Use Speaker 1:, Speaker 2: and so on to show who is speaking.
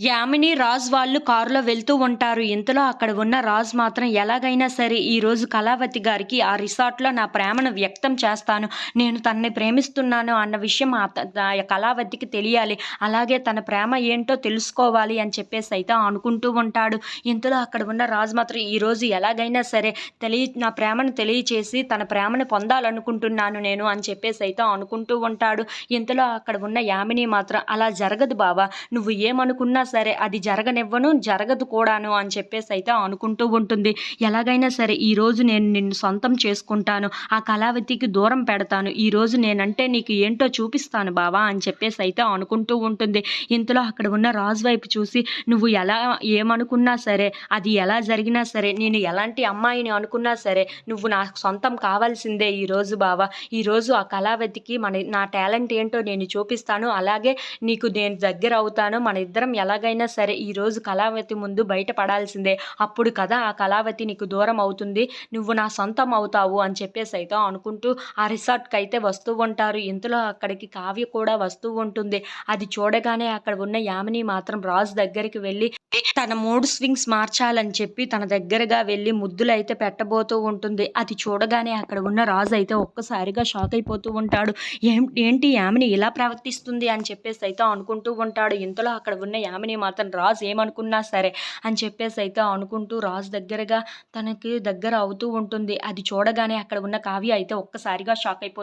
Speaker 1: యామిని రాజ్ వాళ్ళు కారులో వెళ్తూ ఉంటారు. ఇంతలో అక్కడ ఉన్న రాజ్ మాత్రం ఎలాగైనా సరే ఈరోజు కళావతి గారికి ఆ రిసార్ట్లో నా ప్రేమను వ్యక్తం చేస్తాను. నేను తనని ప్రేమిస్తున్నాను అన్న విషయం ఆ త- కళావతికి తెలియాలి. అలాగే తన ప్రేమ ఏంటో తెలుసుకోవాలి అని చెప్పేసి అయితే అనుకుంటూ ఉంటాడు. ఇంతలో అక్కడ ఉన్న రాజ్ మాత్రం ఈరోజు ఎలాగైనా సరే తెలియ నా ప్రేమను తెలియచేసి తన ప్రేమను పొందాలనుకుంటున్నాను నేను అని చెప్పేసి అయితే అనుకుంటూ ఉంటాడు. ఇంతలో అక్కడ ఉన్న యామిని మాత్రం అలా జరగదు బావా. నువ్వు ఏమనుకున్నా సరే అది జరగనివ్వను జరగదు కూడాను అని చెప్పేసి అయితే అనుకుంటూ ఉంటుంది. ఎలాగైనా సరే ఈరోజు నేను నిన్ను సొంతం చేసుకుంటాను ఆ కళావతికి దూరం పెడతాను ఈరోజు నేనంటే నీకు ఏంటో చూపిస్తాను బావా అని చెప్పేసి అయితే అనుకుంటూ ఉంటుంది. ఇంతలో అక్కడ ఉన్న రాజు వైపు చూసి నువ్వు ఎలా ఏమనుకున్నా సరే అది ఎలా జరిగినా సరే నేను ఎలాంటి అమ్మాయిని అనుకున్నా సరే నువ్వు నా సొంతం కావాల్సిందే ఈరోజు బావా. ఈరోజు ఆ కళావతికి మన నా టాలెంట్ ఏంటో నేను చూపిస్తాను అలాగే నీకు నేను దగ్గర అవుతాను మన ఇద్దరం ఎలా ఎలాగైనా సరే ఈరోజు కళావతి ముందు బయటపడాల్సిందే అప్పుడు కదా ఆ కళావతి నీకు దూరం అవుతుంది. నువ్వు నా సొంతం అవుతావు అని చెప్పేసి అయితే అనుకుంటూ ఆ రిసార్ట్కి అయితే వస్తూ ఉంటారు. ఇంతలో అక్కడికి కావ్య కూడా వస్తూ ఉంటుంది. అది చూడగానే అక్కడ ఉన్న యామిని మాత్రం రాజు దగ్గరికి వెళ్ళి తన మూడ్ స్వింగ్స్ మార్చాలని చెప్పి తన దగ్గరగా వెళ్ళి ముద్దులు అయితే పెట్టబోతూ ఉంటుంది. అది చూడగానే అక్కడ ఉన్న రాజు అయితే ఒక్కసారిగా షాక్ అయిపోతూ ఉంటాడు. ఏం ఏంటి యామిని ఇలా ప్రవర్తిస్తుంది అని చెప్పేసి అయితే అనుకుంటూ ఉంటాడు. ఇంతలో అక్కడ ఉన్న యామిని మాత్రం రాజు ఏమనుకున్నా సరే అని చెప్పేసి అయితే అనుకుంటూ రాజు దగ్గరగా తనకి దగ్గర అవుతూ ఉంటుంది. అది చూడగానే అక్కడ ఉన్న కావ్య అయితే ఒక్కసారిగా షాక్ అయిపోతుంది